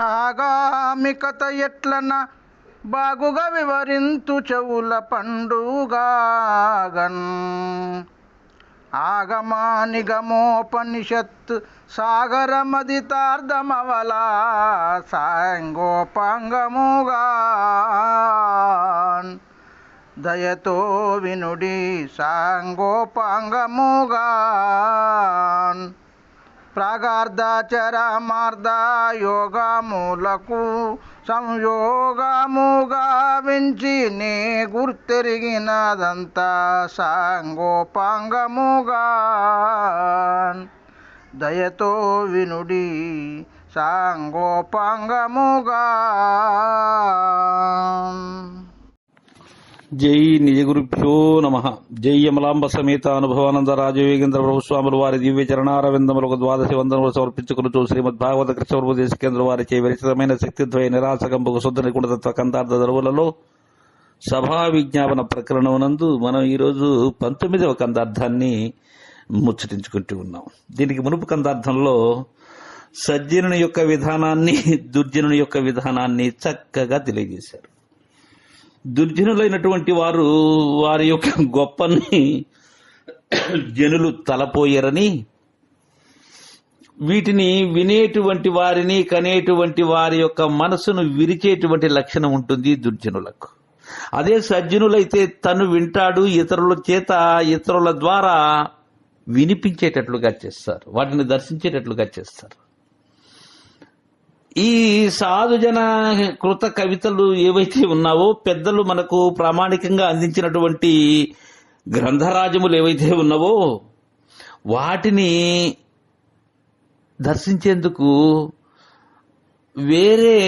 ఆగామి కథ ఎట్లన బాగుగా వివరింతు చెవుల పండుగాగన్. ఆగమానిగమోపనిషత్ సాగరమదితార్థమవల సాంగోపాంగముగాన్. దయతో వినుడి సాంగోపాంగముగాన్. ప్రాగార్ధాచరమార్ధ యోగములకు సంయోగముగా వించి నే గుర్తెరిగినదంతా సాంగోపాంగముగా. దయతో వినుడి సాంగోపాంగముగా. జై నిజ గురుభ్యో నమ. జై యమలాంబ సమేత అనుభవానంద రాజయోగేంద్ర ప్రభుస్వాములు వారి దివ్య చరణారవిందములకు ద్వాదశి వందనములు సమర్పించుకుని శ్రీమద్ భాగవత కృష్ణ కేంద్ర వారి చే విరచితమైన శక్తిద్వయ నిరాశకంబకు శుద్ధ నిగుణతత్వ కందార్థ దరువులలో సభా విజ్ఞాపన ప్రకరణమునందు మనం ఈరోజు పంతొమ్మిదవ కందార్థాన్ని ముచ్చటించుకుంటూ ఉన్నాం. దీనికి మునుపు కందార్థంలో సజ్జనుని యొక్క విధానాన్ని దుర్జనుని యొక్క విధానాన్ని చక్కగా తెలియజేశారు. దుర్జనులైనటువంటి వారు వారి యొక్క గొప్పని జనులు తలపోయారని వీటిని వినేటువంటి వారిని కనేటువంటి వారి యొక్క మనసును విరిచేటువంటి లక్షణం ఉంటుంది దుర్జనులకు. అదే సజ్జనులైతే తను వింటాడు ఇతరుల చేత ఇతరుల ద్వారా వినిపించేటట్లుగా చేస్తారు వాటిని దర్శించేటట్లుగా చేస్తారు. ఈ సాధుజన కృత కవితలు ఏవైతే ఉన్నావో పెద్దలు మనకు ప్రామాణికంగా అందించినటువంటి గ్రంథరాజములు ఏవైతే ఉన్నావో వాటిని దర్శించేందుకు వేరే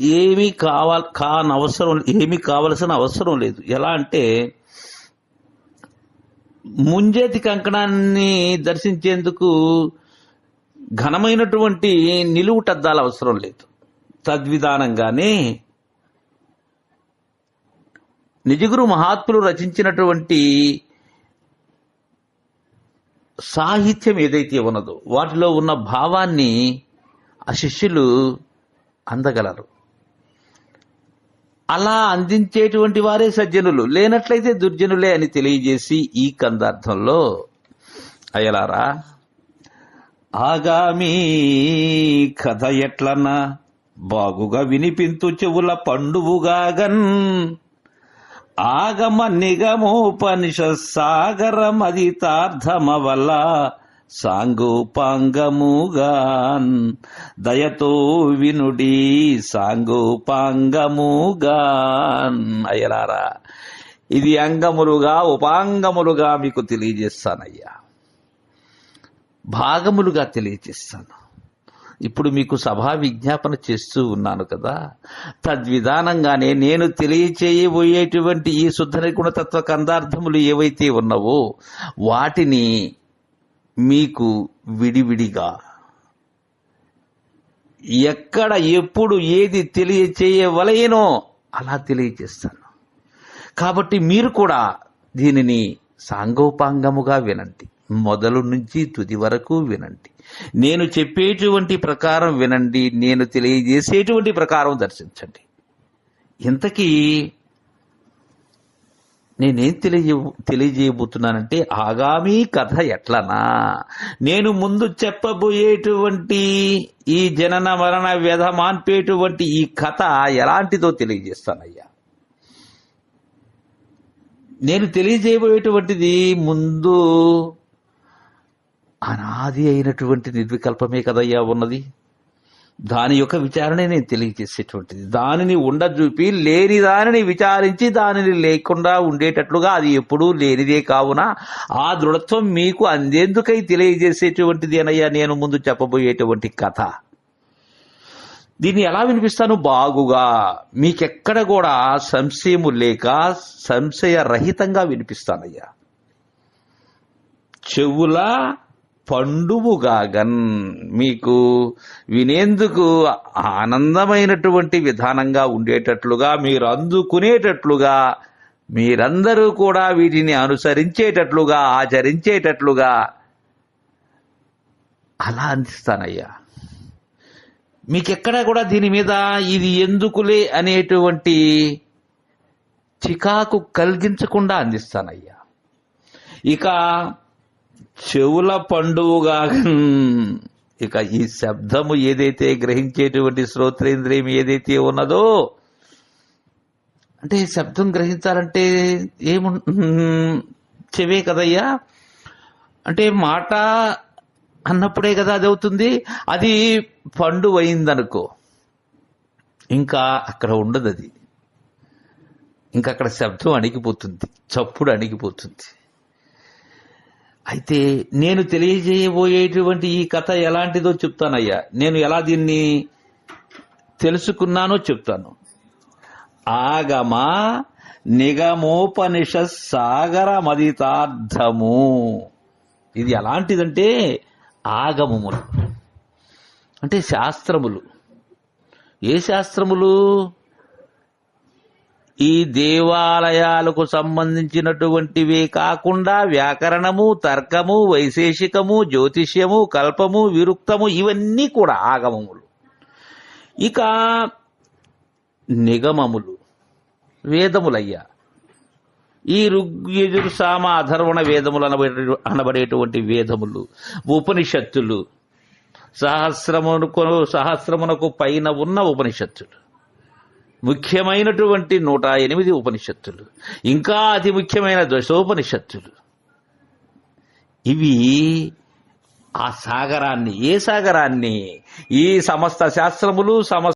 ఏమీ కావాల కానవసరం ఏమీ కావలసిన అవసరం లేదు. ఎలా అంటే ముంజేతి కంకణాన్ని దర్శించేందుకు ఘనమైనటువంటి నిలువుటద్దాల అవసరం లేదు. తద్విధానంగానే నిజగురు మహాత్ములు రచించినటువంటి సాహిత్యం ఏదైతే ఉన్నదో వాటిలో ఉన్న భావాన్ని ఆ శిష్యులు అందగలరు. అలా అందించేటువంటి వారే సజ్జనులు లేనట్లయితే దుర్జనులే అని తెలియజేసి ఈ కందార్థంలో అయ్యలారా ఆగామి కథ ఎట్లన్నా? బాగుగా వినిపింతు చెవుల పండువుగాగన్. ఆగమ నిగమోపనిష సాగరమది తార్థమవల్ల సాంగోపాంగముగాన్. దయతో వినుడి సాంగోపాంగముగాన్. అయ్యలారా ఇది అంగములుగా ఉపాంగములుగా మీకు తెలియజేస్తానయ్యా. భాగములుగా తెలియజేస్తాను ఇప్పుడు మీకు సభా విజ్ఞాపన చేస్తూ ఉన్నాను కదా. తద్విధానంగానే నేను తెలియచేయబోయేటువంటి ఈ శుద్ధ నిగుణతత్వ కందార్థములు ఏవైతే ఉన్నావో వాటిని మీకు విడివిడిగా ఎక్కడ ఎప్పుడు ఏది తెలియచేయవలయనో అలా తెలియచేస్తాను. కాబట్టి మీరు కూడా దీనిని సాంగోపాంగముగా వినండి. మొదలు నుంచి తుది వరకు వినండి. నేను చెప్పేటువంటి ప్రకారం వినండి నేను తెలియజేసేటువంటి ప్రకారం దర్శించండి. ఇంతకీ నేనేం తెలియజే తెలియజేయబోతున్నానంటే ఆగామి కథ ఎట్లనా? నేను ముందు చెప్పబోయేటువంటి ఈ జనన మరణ వ్యధ మాన్పేటువంటి ఈ కథ ఎలాంటిదో తెలియజేస్తానయ్యా. నేను తెలియజేయబోయేటువంటిది ముందు అనాది అయినటువంటి నిర్వికల్పమే కదయ్యా ఉన్నది. దాని యొక్క విచారణ నేను తెలియజేసేటువంటిది. దానిని ఉండజూపి లేని దానిని విచారించి దానిని లేకుండా ఉండేటట్లుగా అది ఎప్పుడూ లేనిదే కావున ఆ దృఢత్వం మీకు అందేందుకై తెలియజేసేటువంటిది అనయ్యా నేను ముందు చెప్పబోయేటువంటి కథ. దీన్ని ఎలా వినిపిస్తాను? బాగుగా మీకెక్కడ కూడా సంశయము లేక సంశయ రహితంగా వినిపిస్తానయ్యా. చెవుల పండువుగాగన్ మీకు వినేందుకు ఆనందమైనటువంటి విధానంగా ఉండేటట్లుగా మీరు అందుకునేటట్లుగా మీరందరూ కూడా వీటిని అనుసరించేటట్లుగా ఆచరించేటట్లుగా అలా అందిస్తానయ్యా. మీకెక్కడా కూడా దీని మీద ఇది ఎందుకులే అనేటువంటి చికాకు కలిగించకుండా అందిస్తానయ్యా. ఇక చెవుల పండుగ ఇక ఈ శబ్దము ఏదైతే గ్రహించేటువంటి శ్రోత్రేంద్రియం ఏదైతే ఉన్నదో అంటే శబ్దం గ్రహించాలంటే ఏము చెవే కదయ్యా? అంటే మాట అన్నప్పుడే కదా అది అవుతుంది అది పండు అయిందనుకో ఇంకా అక్కడ ఉండదు అది ఇంకా అక్కడ శబ్దం అణిగిపోతుంది. చప్పుడు అణిగిపోతుంది. అయితే నేను తెలియజేయబోయేటువంటి ఈ కథ ఎలాంటిదో చెప్తానయ్యా. నేను ఎలా దీన్ని తెలుసుకున్నానో చెప్తాను. ఆగమ నిగమోపనిష సాగర మదితార్థము. ఇది ఎలాంటిదంటే ఆగమములు. అంటే శాస్త్రములు. ఏ శాస్త్రములు? ఈ దేవాలయాలకు సంబంధించినటువంటివే కాకుండా వ్యాకరణము తర్కము వైశేషికము జ్యోతిష్యము కల్పము విరుక్తము ఇవన్నీ కూడా ఆగమములు. ఇక నిగమములు వేదములయ్యా. ఈ ఋగ్యజురు సామ అధర్వణ వేదములు అనబడే అనబడేటువంటి వేదములు ఉపనిషత్తులు సహస్రమునకు సహస్రమునకు పైన ఉన్న ఉపనిషత్తులు. ముఖ్యమైనటువంటి నూట ఎనిమిది ఉపనిషత్తులు. ఇంకా అతి ముఖ్యమైన దశోపనిషత్తులు. ఇవి ఆ సాగరాన్ని ఏ సాగరాన్ని? ఈ సమస్త శాస్త్రములు సమస్త